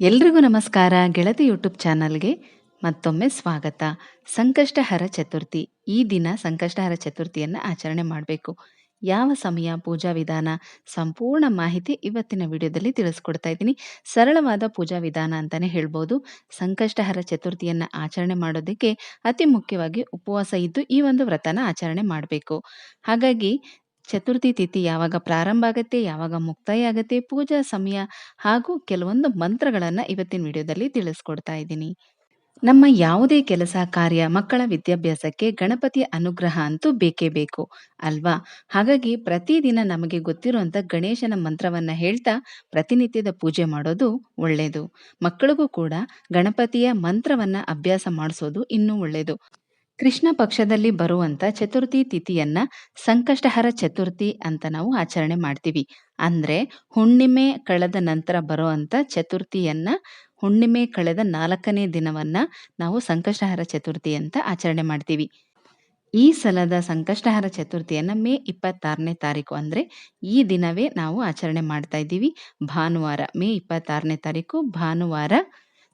ಎಲ್ರಿಗೂ ನಮಸ್ಕಾರ. ಗೆಳತಿ ಯೂಟ್ಯೂಬ್ ಚಾನಲ್ಗೆ ಮತ್ತೊಮ್ಮೆ ಸ್ವಾಗತ. ಸಂಕಷ್ಟಹರ ಚತುರ್ಥಿ. ಈ ದಿನ ಸಂಕಷ್ಟಹರ ಚತುರ್ಥಿಯನ್ನು ಆಚರಣೆ ಮಾಡಬೇಕು. ಯಾವ ಸಮಯ, ಪೂಜಾ ವಿಧಾನ, ಸಂಪೂರ್ಣ ಮಾಹಿತಿ ಇವತ್ತಿನ ವಿಡಿಯೋದಲ್ಲಿ ತಿಳಿಸ್ಕೊಡ್ತಾ ಇದ್ದೀನಿ. ಸರಳವಾದ ಪೂಜಾ ವಿಧಾನ ಅಂತಲೇ ಹೇಳ್ಬೋದು. ಸಂಕಷ್ಟಹರ ಚತುರ್ಥಿಯನ್ನು ಆಚರಣೆ ಮಾಡೋದಕ್ಕೆ ಅತಿ ಮುಖ್ಯವಾಗಿ ಉಪವಾಸ ಇದ್ದು ಈ ಒಂದು ವ್ರತನ ಆಚರಣೆ ಮಾಡಬೇಕು. ಹಾಗಾಗಿ ಚತುರ್ಥಿ ತಿಥಿ ಯಾವಾಗ ಪ್ರಾರಂಭ ಆಗುತ್ತೆ, ಯಾವಾಗ ಮುಕ್ತಾಯ ಆಗುತ್ತೆ, ಪೂಜಾ ಸಮಯ ಹಾಗೂ ಕೆಲವೊಂದು ಮಂತ್ರಗಳನ್ನು ಇವತ್ತಿನ ವಿಡಿಯೋದಲ್ಲಿ ತಿಳಿಸ್ಕೊಡ್ತಾ ಇದ್ದೀನಿ. ನಮ್ಮ ಯಾವುದೇ ಕೆಲಸ, ಕಾರ್ಯ ಮಕ್ಕಳ ವಿದ್ಯಾಭ್ಯಾಸಕ್ಕೆ ಗಣಪತಿಯ ಅನುಗ್ರಹ ಅಂತೂ ಬೇಕೇ ಬೇಕು, ಅಲ್ವಾ? ಹಾಗಾಗಿ ಪ್ರತಿದಿನ ನಮಗೆ ಗೊತ್ತಿರುವಂಥ ಗಣೇಶನ ಮಂತ್ರವನ್ನ ಹೇಳ್ತಾ ಪ್ರತಿನಿತ್ಯದ ಪೂಜೆ ಮಾಡೋದು ಒಳ್ಳೆಯದು ಮಕ್ಕಳಿಗೂ ಕೂಡ ಗಣಪತಿಯ ಮಂತ್ರವನ್ನ ಅಭ್ಯಾಸ ಮಾಡಿಸೋದು ಇನ್ನೂ ಒಳ್ಳೆಯದು ಕೃಷ್ಣ ಪಕ್ಷದಲ್ಲಿ ಬರುವಂತ ಚತುರ್ಥಿ ತಿಥಿಯನ್ನ ಸಂಕಷ್ಟಹರ ಚತುರ್ಥಿ ಅಂತ ನಾವು ಆಚರಣೆ ಮಾಡ್ತೀವಿ. ಅಂದ್ರೆ ಹುಣ್ಣಿಮೆ ಕಳೆದ ನಂತರ ಬರುವಂತ ಚತುರ್ಥಿಯನ್ನ ಹುಣ್ಣಿಮೆ ಕಳೆದ ನಾಲ್ಕನೇ ದಿನವನ್ನ ನಾವು ಸಂಕಷ್ಟಹರ ಚತುರ್ಥಿ ಅಂತ ಆಚರಣೆ ಮಾಡ್ತೀವಿ. ಈ ಸಲದ ಸಂಕಷ್ಟಹರ ಚತುರ್ಥಿಯನ್ನ ಮೇ ಇಪ್ಪತ್ತಾರನೇ ತಾರೀಕು ಅಂದ್ರೆ ಈ ದಿನವೇ ನಾವು ಆಚರಣೆ ಮಾಡ್ತಾ ಇದ್ದೀವಿ. ಭಾನುವಾರ, ಮೇ ಇಪ್ಪತ್ತಾರನೇ ತಾರೀಕು ಭಾನುವಾರ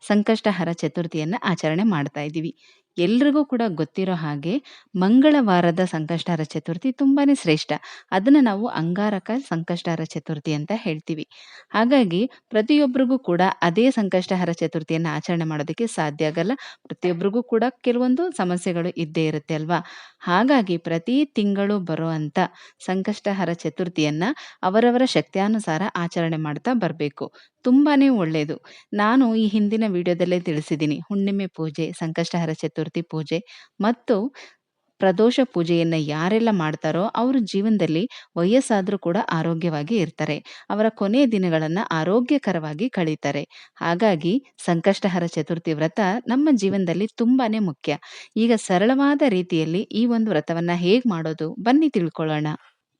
ಸಂಕಷ್ಟಹರ ಚತುರ್ಥಿಯನ್ನ ಆಚರಣೆ ಮಾಡ್ತಾ ಇದ್ದೀವಿ. ಎಲ್ರಿಗೂ ಕೂಡ ಗೊತ್ತಿರೋ ಹಾಗೆ ಮಂಗಳವಾರದ ಸಂಕಷ್ಟಹರ ಚತುರ್ಥಿ ತುಂಬಾ ಶ್ರೇಷ್ಠ. ಅದನ್ನ ನಾವು ಅಂಗಾರಕ ಸಂಕಷ್ಟಹರ ಚತುರ್ಥಿ ಅಂತ ಹೇಳ್ತೀವಿ. ಹಾಗಾಗಿ ಪ್ರತಿಯೊಬ್ಬರಿಗೂ ಕೂಡ ಅದೇ ಸಂಕಷ್ಟಹರ ಚತುರ್ಥಿಯನ್ನು ಆಚರಣೆ ಮಾಡೋದಕ್ಕೆ ಸಾಧ್ಯ ಆಗಲ್ಲ. ಪ್ರತಿಯೊಬ್ಬರಿಗೂ ಕೂಡ ಕೆಲವೊಂದು ಸಮಸ್ಯೆಗಳು ಇದ್ದೇ ಇರುತ್ತೆ ಅಲ್ವಾ? ಹಾಗಾಗಿ ಪ್ರತಿ ತಿಂಗಳು ಬರುವಂತ ಸಂಕಷ್ಟಹರ ಚತುರ್ಥಿಯನ್ನ ಅವರವರ ಶಕ್ತಿಯಾನುಸಾರ ಆಚರಣೆ ಮಾಡ್ತಾ ಬರಬೇಕು. ತುಂಬಾನೇ ಒಳ್ಳೆಯದು ನಾನು ಈ ಹಿಂದಿನ ವಿಡಿಯೋದಲ್ಲೇ ತಿಳಿಸಿದ್ದೀನಿ. ಹುಣ್ಣಿಮೆ ಪೂಜೆ, ಸಂಕಷ್ಟಹರ ಚತುರ್ಥಿ ಪೂಜೆ ಮತ್ತು ಪ್ರದೋಷ ಪೂಜೆಯನ್ನು ಯಾರೆಲ್ಲ ಮಾಡ್ತಾರೋ ಅವರು ಜೀವನದಲ್ಲಿ ವಯಸ್ಸಾದರೂ ಕೂಡ ಆರೋಗ್ಯವಾಗಿ ಇರ್ತಾರೆ. ಅವರ ಕೊನೆಯ ದಿನಗಳನ್ನು ಆರೋಗ್ಯಕರವಾಗಿ ಕಳೀತಾರೆ. ಹಾಗಾಗಿ ಸಂಕಷ್ಟಹರ ಚತುರ್ಥಿ ವ್ರತ ನಮ್ಮ ಜೀವನದಲ್ಲಿ ತುಂಬಾನೇ ಮುಖ್ಯ. ಈಗ ಸರಳವಾದ ರೀತಿಯಲ್ಲಿ ಈ ಒಂದು ವ್ರತವನ್ನ ಹೇಗೆ ಮಾಡೋದು ಬನ್ನಿ ತಿಳ್ಕೊಳ್ಳೋಣ.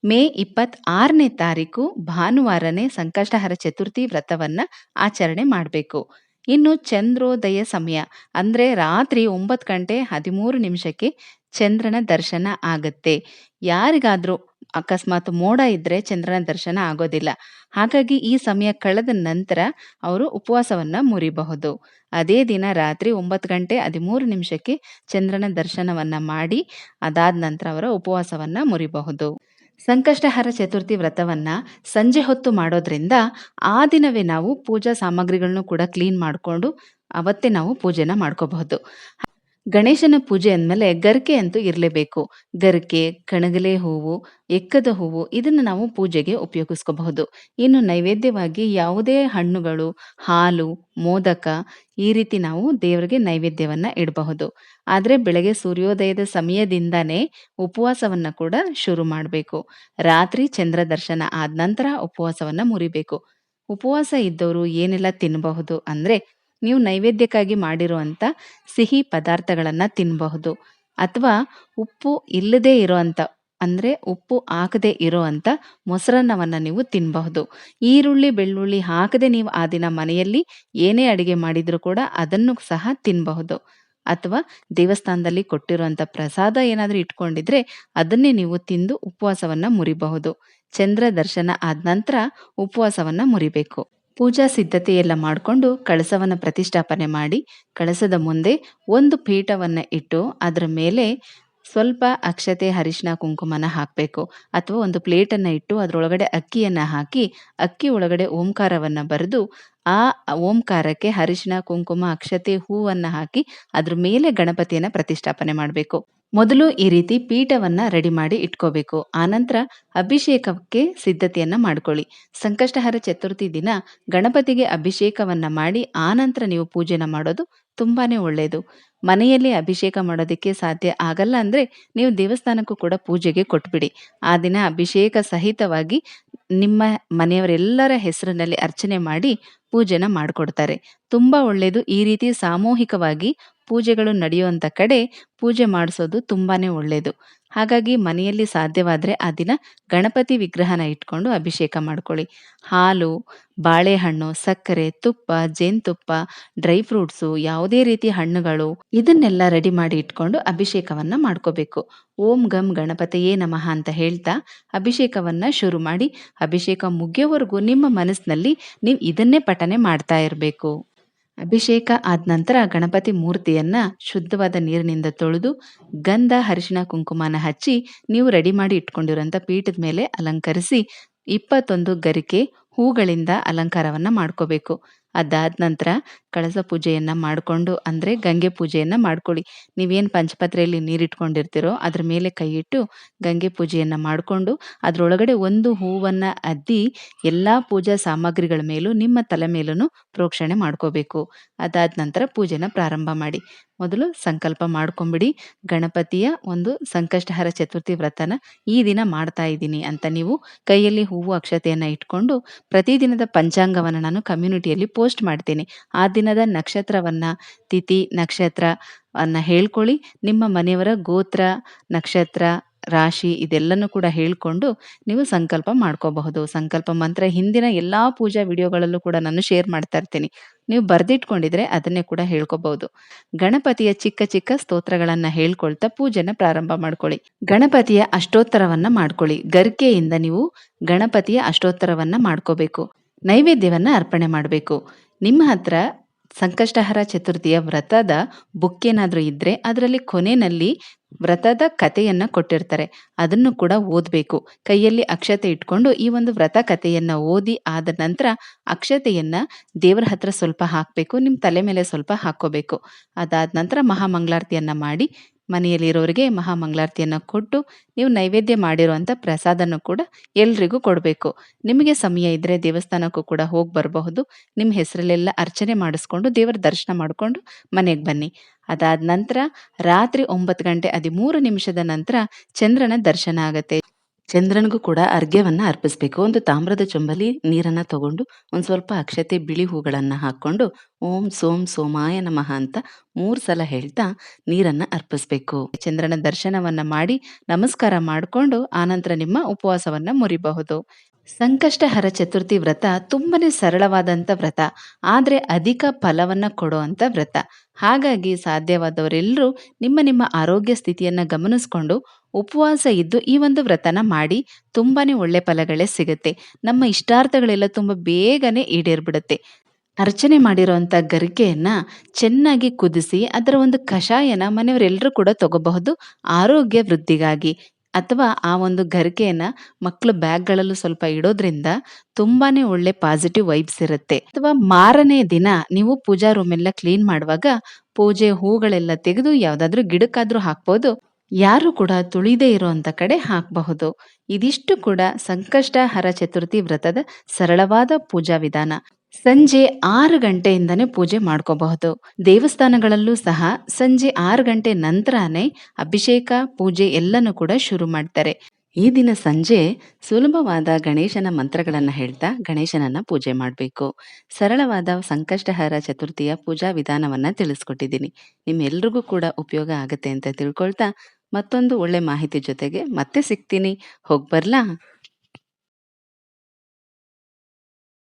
ಮೇ ಇಪ್ಪತ್ತಾರನೇ ತಾರೀಕು ಭಾನುವಾರನೇ ಸಂಕಷ್ಟಹರ ಚತುರ್ಥಿ ವ್ರತವನ್ನ ಆಚರಣೆ ಮಾಡಬೇಕು. ಇನ್ನು ಚಂದ್ರೋದಯ ಸಮಯ. ಅಂದ್ರೆ ರಾತ್ರಿ ಒಂಬತ್ತು ಗಂಟೆ ಹದಿಮೂರು ನಿಮಿಷಕ್ಕೆ ಚಂದ್ರನ ದರ್ಶನ ಆಗತ್ತೆ. ಯಾರಿಗಾದರೂ ಅಕಸ್ಮಾತ್ ಮೋಡ ಇದ್ರೆ ಚಂದ್ರನ ದರ್ಶನ ಆಗೋದಿಲ್ಲ. ಹಾಗಾಗಿ ಈ ಸಮಯ ಕಳೆದ ನಂತರ ಅವರು ಉಪವಾಸವನ್ನ ಮುರಿಬಹುದು. ಅದೇ ದಿನ ರಾತ್ರಿ ಒಂಬತ್ತು ಗಂಟೆ ಹದಿಮೂರು ನಿಮಿಷಕ್ಕೆ ಚಂದ್ರನ ದರ್ಶನವನ್ನ ಮಾಡಿ ಅದಾದ ನಂತರ ಅವರ ಉಪವಾಸವನ್ನ ಮುರಿಬಹುದು. ಸಂಕಷ್ಟಹರ ಚತುರ್ಥಿ ವ್ರತವನ್ನ ಸಂಜೆ ಹೊತ್ತು ಮಾಡೋದ್ರಿಂದ ಆ ದಿನವೇ ನಾವು ಪೂಜಾ ಸಾಮಗ್ರಿಗಳನ್ನು ಕೂಡ ಕ್ಲೀನ್ ಮಾಡಿಕೊಂಡು ಅವತ್ತೇ ನಾವು ಪೂಜೆನ ಮಾಡ್ಕೋಬಹುದು. ಗಣೇಶನ ಪೂಜೆ ಅಂದಮೇಲೆ ಗರಿಕೆ ಅಂತೂ ಇರಲೇಬೇಕು. ಗರಿಕೆ, ಕಣಗಲೆ ಹೂವು, ಎಕ್ಕದ ಹೂವು ಇದನ್ನು ನಾವು ಪೂಜೆಗೆ ಉಪಯೋಗಿಸ್ಕೋಬಹುದು. ಇನ್ನು ನೈವೇದ್ಯವಾಗಿ ಯಾವುದೇ ಹಣ್ಣುಗಳು, ಹಾಲು, ಮೋದಕ ಈ ರೀತಿ ನಾವು ದೇವರಿಗೆ ನೈವೇದ್ಯವನ್ನು ಇಡಬಹುದು. ಆದರೆ ಬೆಳಗ್ಗೆ ಸೂರ್ಯೋದಯದ ಸಮಯದಿಂದನೇ ಉಪವಾಸವನ್ನು ಕೂಡ ಶುರು ಮಾಡಬೇಕು. ರಾತ್ರಿ ಚಂದ್ರ ದರ್ಶನ ಆದ ನಂತರ ಉಪವಾಸವನ್ನು ಮುರಿಬೇಕು. ಉಪವಾಸ ಇದ್ದವರು ಏನೆಲ್ಲ ತಿನ್ನಬಹುದು ಅಂದರೆ ನೀವು ನೈವೇದ್ಯಕ್ಕಾಗಿ ಮಾಡಿರುವಂಥ ಸಿಹಿ ಪದಾರ್ಥಗಳನ್ನು ತಿನ್ನಬಹುದು ಅಥವಾ ಉಪ್ಪು ಇಲ್ಲದೇ ಇರೋವಂಥ ಅಂದರೆ ಉಪ್ಪು ಹಾಕದೇ ಇರೋವಂಥ ಮೊಸರನ್ನವನ್ನು ನೀವು ತಿನ್ನಬಹುದು ಈರುಳ್ಳಿ, ಬೆಳ್ಳುಳ್ಳಿ ಹಾಕದೆ ನೀವು ಆ ದಿನ ಮನೆಯಲ್ಲಿ ಏನೇ ಅಡುಗೆ ಮಾಡಿದರೂ ಕೂಡ ಅದನ್ನು ಸಹ ತಿನ್ನಬಹುದು ಅಥವಾ ದೇವಸ್ಥಾನದಲ್ಲಿ ಕೊಟ್ಟಿರುವಂತ ಪ್ರಸಾದ ಏನಾದರೂ ಇಟ್ಕೊಂಡಿದ್ರೆ ಅದನ್ನೇ ನೀವು ತಿಂದು ಉಪವಾಸವನ್ನ ಮುರಿಬಹುದು. ಚಂದ್ರ ದರ್ಶನ ಆದ ನಂತರ ಉಪವಾಸವನ್ನ ಮುರಿಬೇಕು. ಪೂಜಾ ಸಿದ್ಧತೆ ಎಲ್ಲ ಮಾಡಿಕೊಂಡು ಕಳಸವನ್ನ ಪ್ರತಿಷ್ಠಾಪನೆ ಮಾಡಿ ಕಳಸದ ಮುಂದೆ ಒಂದು ಪೀಠವನ್ನು ಇಟ್ಟು ಅದರ ಮೇಲೆ ಸ್ವಲ್ಪ ಅಕ್ಷತೆ ಅರಿಶಿನ ಕುಂಕುಮನ ಹಾಕಬೇಕು. ಅಥವಾ ಒಂದು ಪ್ಲೇಟನ್ನು ಇಟ್ಟು ಅದರೊಳಗಡೆ ಅಕ್ಕಿಯನ್ನು ಹಾಕಿ, ಅಕ್ಕಿ ಒಳಗಡೆ ಓಂಕಾರವನ್ನು ಬರೆದು, ಆ ಓಂಕಾರಕ್ಕೆ ಅರಿಶಿನ ಕುಂಕುಮ, ಅಕ್ಷತೆ ಹೂವನ್ನು ಹಾಕಿ ಅದ್ರ ಮೇಲೆ ಗಣಪತಿಯನ್ನು ಪ್ರತಿಷ್ಠಾಪನೆ ಮಾಡಬೇಕು. ಮೊದಲು ಈ ರೀತಿ ಪೀಠವನ್ನು ರೆಡಿ ಮಾಡಿ ಇಟ್ಕೋಬೇಕು. ಆನಂತರ ಅಭಿಷೇಕಕ್ಕೆ ಸಿದ್ಧತೆಯನ್ನ ಮಾಡ್ಕೊಳ್ಳಿ. ಸಂಕಷ್ಟಹರ ಚತುರ್ಥಿ ದಿನ ಗಣಪತಿಗೆ ಅಭಿಷೇಕವನ್ನ ಮಾಡಿ ಆನಂತರ ನೀವು ಪೂಜೆನ ಮಾಡೋದು ತುಂಬಾನೇ ಒಳ್ಳೆಯದು ಮನೆಯಲ್ಲಿ ಅಭಿಷೇಕ ಮಾಡೋದಕ್ಕೆ ಸಾಧ್ಯ ಆಗಲ್ಲ ಅಂದರೆ ನೀವು ದೇವಸ್ಥಾನಕ್ಕೂ ಕೂಡ ಪೂಜೆಗೆ ಕೊಟ್ಬಿಡಿ. ಆ ದಿನ ಅಭಿಷೇಕ ಸಹಿತವಾಗಿ ನಿಮ್ಮ ಮನೆಯವರೆಲ್ಲರ ಹೆಸರಿನಲ್ಲಿ ಅರ್ಚನೆ ಮಾಡಿ ಪೂಜೆನ ಮಾಡಿಕೊಡ್ತಾರೆ. ತುಂಬ ಒಳ್ಳೆಯದು ಈ ರೀತಿ ಸಾಮೂಹಿಕವಾಗಿ ಪೂಜೆಗಳು ನಡೆಯುವಂಥ ಕಡೆ ಪೂಜೆ ಮಾಡಿಸೋದು ತುಂಬಾ ಒಳ್ಳೆಯದು ಹಾಗಾಗಿ ಮನೆಯಲ್ಲಿ ಸಾಧ್ಯವಾದರೆ ಆ ದಿನ ಗಣಪತಿ ವಿಗ್ರಹನ ಇಟ್ಕೊಂಡು ಅಭಿಷೇಕ ಮಾಡ್ಕೊಳ್ಳಿ. ಹಾಲು, ಬಾಳೆಹಣ್ಣು, ಸಕ್ಕರೆ, ತುಪ್ಪ, ಜೇನುತುಪ್ಪ, ಡ್ರೈ ಫ್ರೂಟ್ಸು, ಯಾವುದೇ ರೀತಿ ಹಣ್ಣುಗಳು ಇದನ್ನೆಲ್ಲ ರೆಡಿ ಮಾಡಿ ಇಟ್ಕೊಂಡು ಅಭಿಷೇಕವನ್ನ ಮಾಡ್ಕೋಬೇಕು. ಓಂ ಗಂ ಗಣಪತಿಯೇ ನಮಃ ಅಂತ ಹೇಳ್ತಾ ಅಭಿಷೇಕವನ್ನ ಶುರು ಮಾಡಿ ಅಭಿಷೇಕ ಮುಗಿಯೋವರೆಗೂ ನಿಮ್ಮ ಮನಸ್ಸಿನಲ್ಲಿ ನೀವು ಇದನ್ನೇ ಪಠನೆ ಮಾಡ್ತಾ ಇರಬೇಕು. ಅಭಿಷೇಕ ಆದ ನಂತರ ಗಣಪತಿ ಮೂರ್ತಿಯನ್ನ ಶುದ್ಧವಾದ ನೀರಿನಿಂದ ತೊಳೆದು ಗಂಧ, ಅರಿಶಿಣ, ಕುಂಕುಮನ ಹಚ್ಚಿ ನೀವು ರೆಡಿ ಮಾಡಿ ಇಟ್ಕೊಂಡಿರೋಂಥ ಪೀಠದ ಮೇಲೆ ಅಲಂಕರಿಸಿ ಇಪ್ಪತ್ತೊಂದು ಗರಿಕೆ ಹೂಗಳಿಂದ ಅಲಂಕಾರವನ್ನ ಮಾಡ್ಕೋಬೇಕು. ಅದಾದ ನಂತರ ಕಳಸ ಪೂಜೆಯನ್ನು ಮಾಡಿಕೊಂಡು ಅಂದರೆ ಗಂಗೆ ಪೂಜೆಯನ್ನು ಮಾಡ್ಕೊಳ್ಳಿ. ನೀವೇನು ಪಂಚಪತ್ರೆಯಲ್ಲಿ ನೀರಿಟ್ಕೊಂಡಿರ್ತೀರೋ ಅದ್ರ ಮೇಲೆ ಕೈ ಇಟ್ಟು ಗಂಗೆ ಪೂಜೆಯನ್ನು ಮಾಡಿಕೊಂಡು ಅದರೊಳಗಡೆ ಒಂದು ಹೂವನ್ನು ಅದ್ದಿ ಎಲ್ಲ ಪೂಜಾ ಸಾಮಗ್ರಿಗಳ ಮೇಲೂ ನಿಮ್ಮ ತಲೆ ಮೇಲೂ ಪ್ರೋಕ್ಷಣೆ ಮಾಡ್ಕೋಬೇಕು. ಅದಾದ ನಂತರ ಪೂಜೆನ ಪ್ರಾರಂಭ ಮಾಡಿ. ಮೊದಲು ಸಂಕಲ್ಪ ಮಾಡ್ಕೊಂಬಿಡಿ. ಗಣಪತಿಯ ಒಂದು ಸಂಕಷ್ಟಹರ ಚತುರ್ಥಿ ವ್ರತನ ಈ ದಿನ ಮಾಡ್ತಾ ಇದ್ದೀನಿ ಅಂತ ನೀವು ಕೈಯಲ್ಲಿ ಹೂವು ಅಕ್ಷತೆಯನ್ನು ಇಟ್ಕೊಂಡು ಪ್ರತಿದಿನದ ಪಂಚಾಂಗವನ್ನು ನಾನು ಕಮ್ಯುನಿಟಿಯಲ್ಲಿ ಪೋಸ್ಟ್ ಮಾಡ್ತೀನಿ. ಆ ದಿನದ ನಕ್ಷತ್ರವನ್ನ ತಿಥಿ ನಕ್ಷತ್ರ ಅನ್ನ ಹೇಳ್ಕೊಳ್ಳಿ. ನಿಮ್ಮ ಮನೆಯವರ ಗೋತ್ರ, ನಕ್ಷತ್ರ ರಾಶಿ ಇದೆಲ್ಲನೂ ಕೂಡ ಹೇಳಿಕೊಂಡು ನೀವು ಸಂಕಲ್ಪ ಮಾಡ್ಕೋಬಹುದು. ಸಂಕಲ್ಪ ಮಂತ್ರ ಹಿಂದಿನ ಎಲ್ಲ ಪೂಜಾ ವಿಡಿಯೋಗಳಲ್ಲೂ ಕೂಡ ನಾನು ಶೇರ್ ಮಾಡ್ತಾ ಇರ್ತೀನಿ. ನೀವು ಬರ್ದಿಟ್ಕೊಂಡಿದ್ರೆ ಅದನ್ನೇ ಕೂಡ ಹೇಳ್ಕೋಬಹುದು. ಗಣಪತಿಯ ಚಿಕ್ಕ ಚಿಕ್ಕ ಸ್ತೋತ್ರಗಳನ್ನ ಹೇಳ್ಕೊಳ್ತಾ ಪೂಜೆನ ಪ್ರಾರಂಭ ಮಾಡ್ಕೊಳ್ಳಿ. ಗಣಪತಿಯ ಅಷ್ಟೋತ್ತರವನ್ನ ಮಾಡ್ಕೊಳ್ಳಿ. ಗರಿಕೆಯಿಂದ ನೀವು ಗಣಪತಿಯ ಅಷ್ಟೋತ್ತರವನ್ನ ಮಾಡ್ಕೋಬೇಕು. ನೈವೇದ್ಯವನ್ನ ಅರ್ಪಣೆ ಮಾಡಬೇಕು. ನಿಮ್ಮ ಹತ್ರ ಸಂಕಷ್ಟಹರ ಚತುರ್ಥಿಯ ವ್ರತದ ಬುಕ್ ಏನಾದರೂ ಇದ್ದರೆ ಅದರಲ್ಲಿ ಕೊನೆಯಲ್ಲಿ ವ್ರತದ ಕಥೆಯನ್ನು ಕೊಟ್ಟಿರ್ತಾರೆ. ಅದನ್ನು ಕೂಡ ಓದಬೇಕು. ಕೈಯಲ್ಲಿ ಅಕ್ಷತೆ ಇಟ್ಕೊಂಡು ಈ ಒಂದು ವ್ರತ ಕಥೆಯನ್ನು ಓದಿ ಆದ ನಂತರ ಅಕ್ಷತೆಯನ್ನು ದೇವರ ಹತ್ರ ಸ್ವಲ್ಪ ಹಾಕಬೇಕು ನಿಮ್ಮ ತಲೆ ಮೇಲೆ ಸ್ವಲ್ಪ ಹಾಕೋಬೇಕು ಅದಾದ ನಂತರ ಮಹಾಮಂಗಳಾರತಿಯನ್ನು ಮಾಡಿ ಮನೆಯಲ್ಲಿರೋರಿಗೆ ಮಹಾಮಂಗಳಾರತಿಯನ್ನು ಕೊಟ್ಟು ನೀವು ನೈವೇದ್ಯ ಮಾಡಿರುವಂಥ ಪ್ರಸಾದನೂ ಕೂಡ ಎಲ್ರಿಗೂ ಕೊಡಬೇಕು. ನಿಮಗೆ ಸಮಯ ಇದ್ರೆ ದೇವಸ್ಥಾನಕ್ಕೂ ಕೂಡ ಹೋಗಿ ಬರಬಹುದು. ನಿಮ್ಮ ಹೆಸರಲ್ಲೆಲ್ಲ ಅರ್ಚನೆ ಮಾಡಿಸ್ಕೊಂಡು ದೇವರ ದರ್ಶನ ಮಾಡಿಕೊಂಡು ಮನೆಗೆ ಬನ್ನಿ. ಅದಾದ ನಂತರ ರಾತ್ರಿ ಒಂಬತ್ತು ಗಂಟೆ ಹದಿಮೂರು ನಿಮಿಷದ ನಂತರ ಚಂದ್ರನ ದರ್ಶನ ಆಗತ್ತೆ. ಚಂದ್ರನಿಗೂ ಕೂಡ ಅರ್ಘ್ಯವನ್ನ ಅರ್ಪಿಸ್ಬೇಕು. ಒಂದು ತಾಮ್ರದ ಚೊಂಬಲಿ ನೀರನ್ನ ತಗೊಂಡು, ಒಂದ್ ಸ್ವಲ್ಪ ಅಕ್ಷತೆ ಬಿಳಿ ಹೂಗಳನ್ನ ಹಾಕೊಂಡು ಓಂ ಸೋಂ ಸೋಮಾಯ ನಮಃ ಅಂತ ಮೂರ್ ಸಲ ಹೇಳ್ತಾ ನೀರನ್ನ ಅರ್ಪಿಸ್ಬೇಕು. ಚಂದ್ರನ ದರ್ಶನವನ್ನ ಮಾಡಿ, ನಮಸ್ಕಾರ ಮಾಡಿಕೊಂಡು ಆನಂತರ ನಿಮ್ಮ ಉಪವಾಸವನ್ನ ಮುರಿಬಹುದು. ಸಂಕಷ್ಟಹರ ಚತುರ್ಥಿ ವ್ರತ ತುಂಬಾನೇ ಸರಳವಾದಂಥ ವ್ರತ. ಆದರೆ ಅಧಿಕ ಫಲವನ್ನ ಕೊಡುವಂಥ ವ್ರತ. ಹಾಗಾಗಿ ಸಾಧ್ಯವಾದವರೆಲ್ಲರೂ ನಿಮ್ಮ ನಿಮ್ಮ ಆರೋಗ್ಯ ಸ್ಥಿತಿಯನ್ನ ಗಮನಿಸ್ಕೊಂಡು ಉಪವಾಸ ಇದ್ದು ಈ ಒಂದು ವ್ರತನ ಮಾಡಿ ತುಂಬಾನೇ ಒಳ್ಳೆ ಫಲಗಳೇ ಸಿಗುತ್ತೆ. ನಮ್ಮ ಇಷ್ಟಾರ್ಥಗಳೆಲ್ಲ ತುಂಬ ಬೇಗನೆ ಈಡೇರ್ಬಿಡುತ್ತೆ. ಅರ್ಚನೆ ಮಾಡಿರೋವಂಥ ಗರಿಕೆಯನ್ನ ಚೆನ್ನಾಗಿ ಕುದಿಸಿ ಅದರ ಒಂದು ಕಷಾಯನ ಮನೆಯವರೆಲ್ಲರೂ ಕೂಡ ತಗೋಬಹುದು ಆರೋಗ್ಯ ವೃದ್ಧಿಗಾಗಿ. ಅಥವಾ ಆ ಒಂದು ಗರಿಕೆಯನ್ನ ಮಕ್ಕಳು ಬ್ಯಾಗ್ಗಳಲ್ಲೂ ಸ್ವಲ್ಪ ಇಡೋದ್ರಿಂದ ತುಂಬಾನೇ ಒಳ್ಳೆ ಪಾಸಿಟಿವ್ ವೈಬ್ಸ್ ಇರುತ್ತೆ. ಅಥವಾ ಮಾರನೇ ದಿನ ನೀವು ಪೂಜಾ ರೂಮ್ ಎಲ್ಲ ಕ್ಲೀನ್ ಮಾಡುವಾಗ ಪೂಜೆ ಹೂಗಳೆಲ್ಲ ತೆಗೆದು ಯಾವುದಾದ್ರೂ ಗಿಡಕ್ಕಾದ್ರೂ ಹಾಕ್ಬೋದು. ಯಾರು ಕೂಡ ತುಳಿದೇ ಇರುವಂತ ಕಡೆ ಹಾಕಬಹುದು. ಇದಿಷ್ಟು ಕೂಡ ಸಂಕಷ್ಟಹರ ಚತುರ್ಥಿ ವ್ರತದ ಸರಳವಾದ ಪೂಜಾ ವಿಧಾನ. ಸಂಜೆ ಆರು ಗಂಟೆಯಿಂದನೇ ಪೂಜೆ ಮಾಡ್ಕೋಬಹುದು. ದೇವಸ್ಥಾನಗಳಲ್ಲೂ ಸಹ ಸಂಜೆ ಆರು ಗಂಟೆ ನಂತರನೇ ಅಭಿಷೇಕ, ಪೂಜೆ ಎಲ್ಲನೂ ಕೂಡ ಶುರು ಮಾಡ್ತಾರೆ. ಈ ದಿನ ಸಂಜೆ ಸುಲಭವಾದ ಗಣೇಶನ ಮಂತ್ರಗಳನ್ನ ಹೇಳ್ತಾ ಗಣೇಶನನ್ನ ಪೂಜೆ ಮಾಡಬೇಕು. ಸರಳವಾದ ಸಂಕಷ್ಟಹರ ಚತುರ್ಥಿಯ ಪೂಜಾ ವಿಧಾನವನ್ನ ತಿಳಿಸ್ಕೊಟ್ಟಿದ್ದೀನಿ. ನಿಮ್ಮೆಲ್ರಿಗೂ ಕೂಡ ಉಪಯೋಗ ಆಗುತ್ತೆ ಅಂತ ತಿಳ್ಕೊಳ್ತಾ ಮತ್ತೊಂದು ಒಳ್ಳೆ ಮಾಹಿತಿ ಜೊತೆಗೆ ಮತ್ತೆ ಸಿಗ್ತೀನಿ. ಹೋಗ್ಬರ್ಲಾ